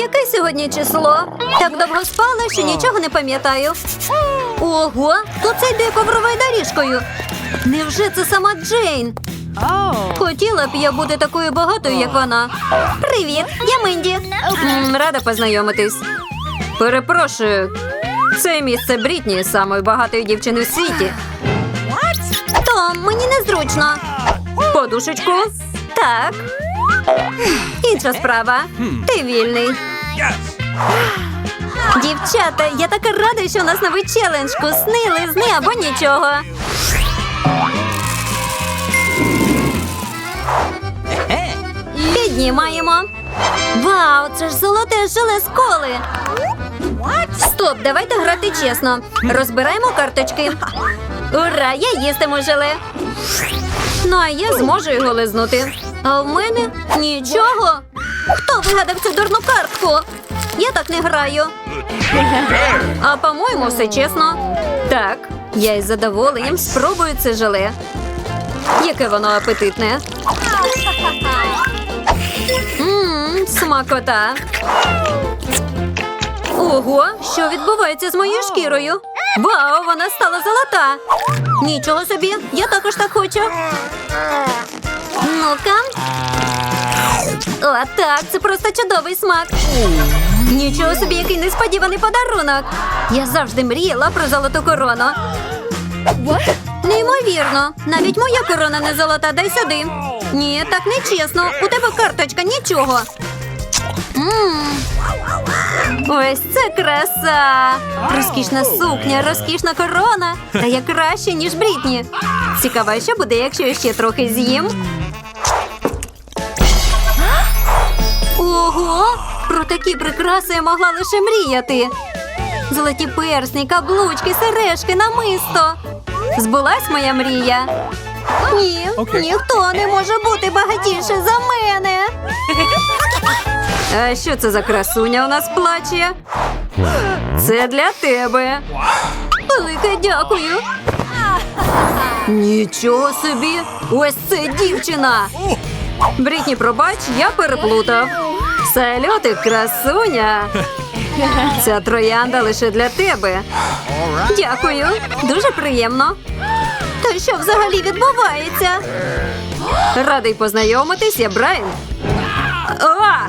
яке сьогодні число? Так довго спала, що нічого не пам'ятаю. Ого, тут це йде ковровою доріжкою. Невже це сама Джейн? Хотіла б я бути такою багатою, як вона. Привіт, я Минді. М, Рада познайомитись. Перепрошую, це місце Брітні, самої багатої дівчини в світі. Том, мені незручно. Подушечку? Так. Інша справа. Ти вільний. Дівчата, я така рада, що у нас новий челендж. Кусни, лизни або нічого. Піднімаємо. Вау, це ж золоте желе з коли. Стоп, давайте грати чесно. Розбираємо карточки. Ура, я їстиму желе. Ну, а я зможу його лизнути. А в мене нічого. Хто вигадав цю дурну картку? Я так не граю. А по-моєму, все чесно. Так, я із задоволенням спробую це желе. Яке воно апетитне. Ммм, смакота. Ого, що відбувається з моєю шкірою? Вау, вона стала золота. Нічого собі, я також так хочу. Ну-ка. О, так, це просто чудовий смак. Нічого собі, який несподіваний подарунок. Я завжди мріяла про золоту корону. Неймовірно, навіть моя корона не золота, дай сюди. Ні, так не чесно. У тебе карточка нічого. М. Ось це краса! Розкішна сукня, розкішна корона. Та я краще, ніж Брітні. Цікаво, що буде, якщо я ще трохи з'їм. Ого! Про такі прикраси я могла лише мріяти. Золоті персні, каблучки, сережки, намисто. Збулась моя мрія. Ні, ніхто не може бути багатіше за мене. А що це за красуня у нас плаче? Це для тебе. Велике дякую. Нічого собі! Ось це дівчина. Брітні, пробач, я переплутав. Сальоти, красуня. Ця троянда лише для тебе. Дякую, дуже приємно. Та що взагалі відбувається? Радий познайомитись, я Брайан. А!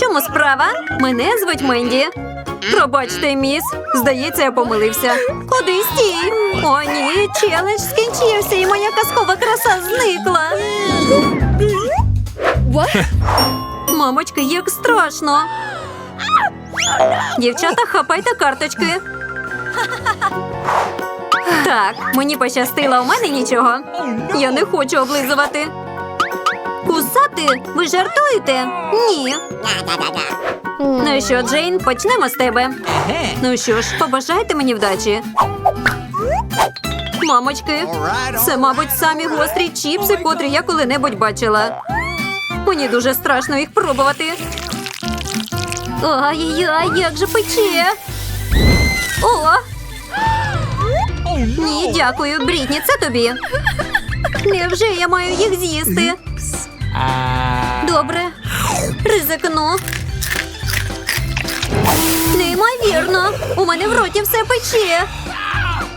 Чому справа? Мене звуть Менді. Пробачте, міс. Здається, я помилився. Куди стій? О, ні, челендж скінчився, і моя казкова краса зникла. Мамочки, як страшно. Дівчата, хапайте карточки. Так, мені пощастило, у мене нічого. Я не хочу облизувати. Кусати? Ви жартуєте? Ні. Ну що, Джейн, почнемо з тебе. Ну що ж, побажайте мені вдачі. Мамочки, це, мабуть, самі гострі чіпси, котрі я коли-небудь бачила. Мені дуже страшно їх пробувати. Ай-яй, як же пече. О! Ні, дякую, Брітні, це тобі. Невже я маю їх з'їсти? Добре. Ризикну. Неймовірно. У мене в роті все пече.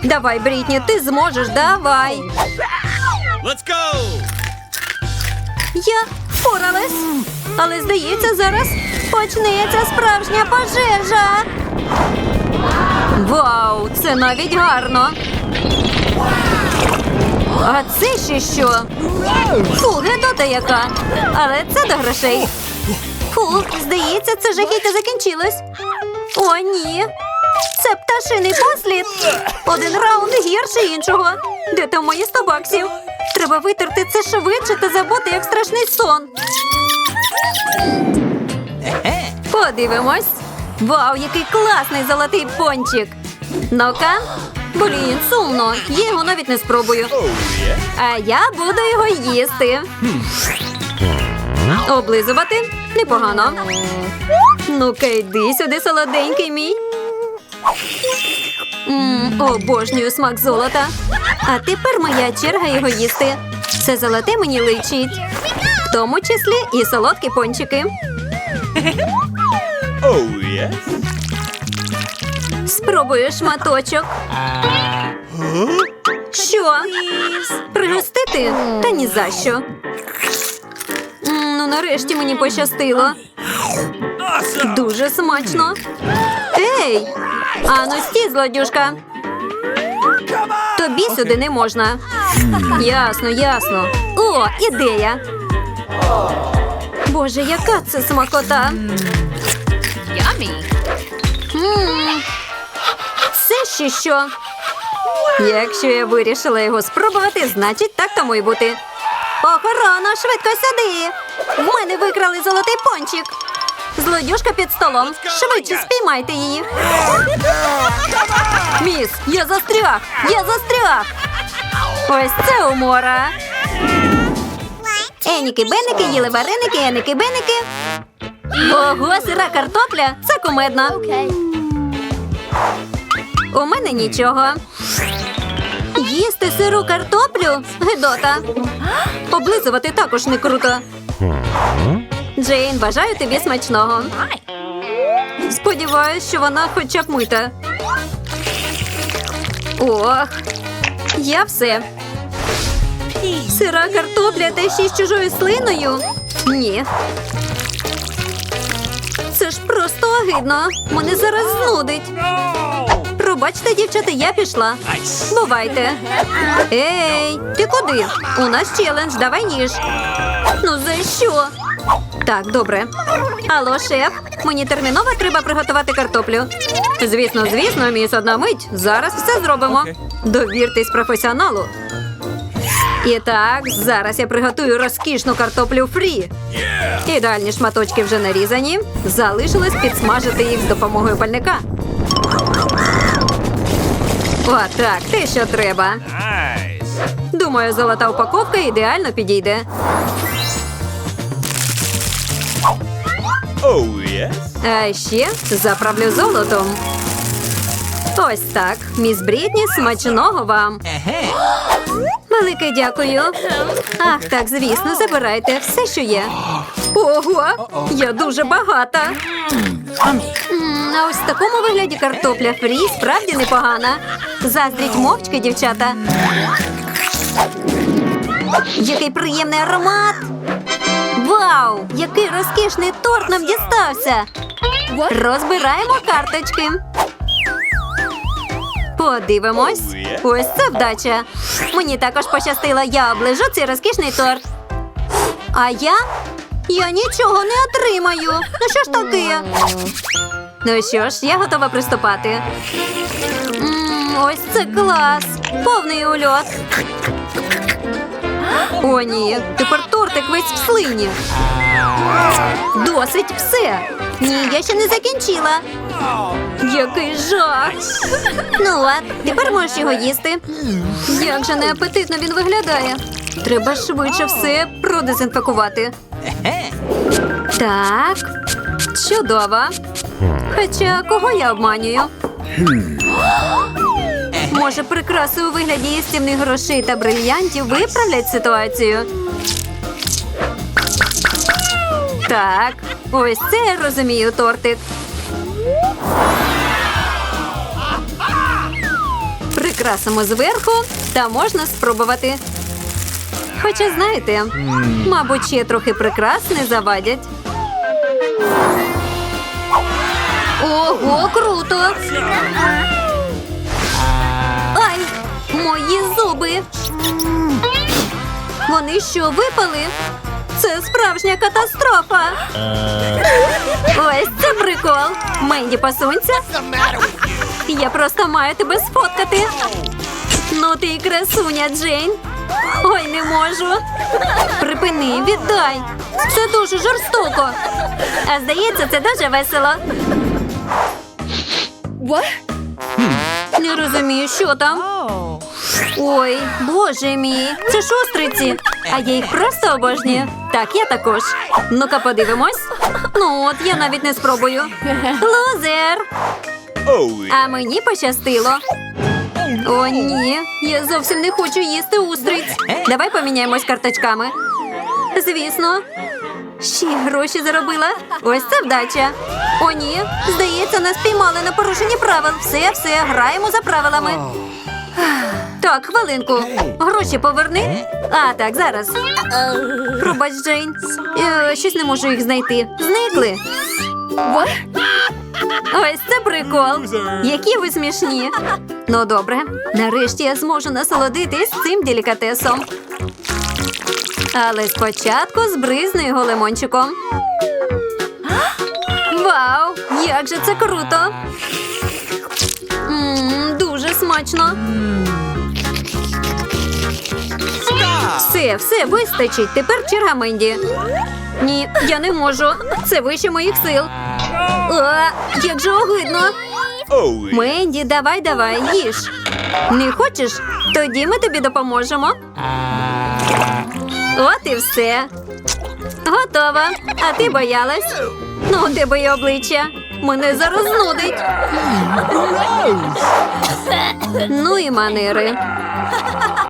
Давай, Брітні, ти зможеш, давай. Let's go! Я впоралась. Але здається, зараз почнеться справжня пожежа. Вау, це навіть гарно. А це ще що? Фу, гедота яка. Але це до грошей. Фу, здається, це жахіття закінчилось. О, ні. Це пташиний послід. Один раунд гірше іншого. Де там мої 100 баксів? Треба витерти це швидше та забути, як страшний сон. Подивимось. Вау, який класний золотий пончик. Ну-ка. Блін, сумно. Я його навіть не спробую. А я буду його їсти. Облизувати непогано. Ну-ка, йди сюди, солоденький мій. Мм, обожнюю смак золота. А тепер моя черга його їсти. Це золоте мені личить. В тому числі і солодкі пончики. Oh, yes. Спробую шматочок. Що? Пригостити? Та ні за що. Ну, нарешті мені пощастило. Дуже смачно. Ей! Ану, стій, злодюшка. Тобі сюди не можна. Ясно, ясно. О, ідея. Боже, яка це смакота. М, Це ще що? Якщо я вирішила його спробувати, значить так тому й бути. Охорона, швидко сюди! В мене викрали золотий пончик. Злодюшка під столом. Швидше спіймайте її. Міс, я застряг! Я застряг! Ось це умора. Еніки беники їли вареники, еники беники. Ого, сира картопля. Це кумедно. У мене нічого. Їсти сиру картоплю? Гидота. Облизувати також не круто. Джейн, бажаю тобі смачного. Сподіваюсь, що вона хоча б мита. Ох, я все. Сира картопля та ще з чужою слиною? Ні. Це ж просто огидно. Мене зараз знудить. Пробачте, дівчата, я пішла. Бувайте. Ей, ти куди? У нас челендж, давай ніж. Ну за що? Так, добре. Алло, шеф, мені терміново треба приготувати картоплю. Звісно, звісно, міс одна мить. Зараз все зробимо. Довіртесь професіоналу. І так, зараз я приготую розкішну картоплю фрі. Ідеальні шматочки вже нарізані. Залишилось підсмажити їх з допомогою пальника. О, так, те, що треба. Nice. Думаю, золота упаковка ідеально підійде. Oh, yes. А ще заправлю золотом. Ось так. Міс Брітні, смачного вам. Велике дякую. Ах, так, звісно, забирайте все, що є. Ого, я дуже багата. А ось в такому вигляді картопля фрі справді непогана. Заздріть мовчки, дівчата. Який приємний аромат! Вау! Який розкішний торт нам дістався! Розбираємо карточки. Подивимось. Ось це вдача. Мені також пощастило, я оближу цей розкішний торт. А я? Я нічого не отримаю. Ну що ж таке? Ну що ж, я готова приступати. М, ось це клас! Повний ульот. О, ні, тепер тортик весь в слині. Досить все. Ні, я ще не закінчила. Який жах. Ну от, тепер можеш його їсти. Як же неапетитно він виглядає. Треба швидше все продезінфекувати. Так, чудово. Хоча кого я обманюю? Може, прикраси у вигляді їстівних грошей та брильянтів виправлять ситуацію? Так, ось це я розумію тортик. Прикрасимо зверху та можна спробувати. Хоча, знаєте, мабуть, ще трохи прикрас не завадять. Ого, круто! Вони що, випали? Це справжня катастрофа. Ось це прикол. Менді посунься. Я просто маю тебе сфоткати. Ну ти і красуня, Джейн. Ой, не можу. Припини, віддай. Це дуже жорстоко. А здається, це дуже весело. Не розумію, що там. Ой, боже мій, це шустриці. А я їх просто обожнюю. Так, я також. Ну-ка, подивимось. Ну от, я навіть не спробую. Лузер! А мені пощастило. О, ні, я зовсім не хочу їсти устриць. Давай поміняємось карточками. Звісно. Ще гроші заробила. Ось це вдача. О, ні. Здається, нас піймали на порушенні правил. Все, все, граємо за правилами. Так, хвилинку. Гроші поверни. А, так, зараз. Пробач, Джейн. Е, щось не можу їх знайти. Зникли. Ось це прикол. Які ви смішні. Ну, добре. Нарешті я зможу насолодитись цим делікатесом. Але спочатку збризну його лимончиком. Вау! Як же це круто! Мм, дуже смачно. Все, все, вистачить. Тепер черга Менді. Ні, я не можу. Це вище моїх сил. А, як же огидно. Менді, давай, давай, їж. Не хочеш? Тоді ми тобі допоможемо. От і все. Готова. А ти боялась? Ну, де моє обличчя? Мене зараз нудить. Ну і манери.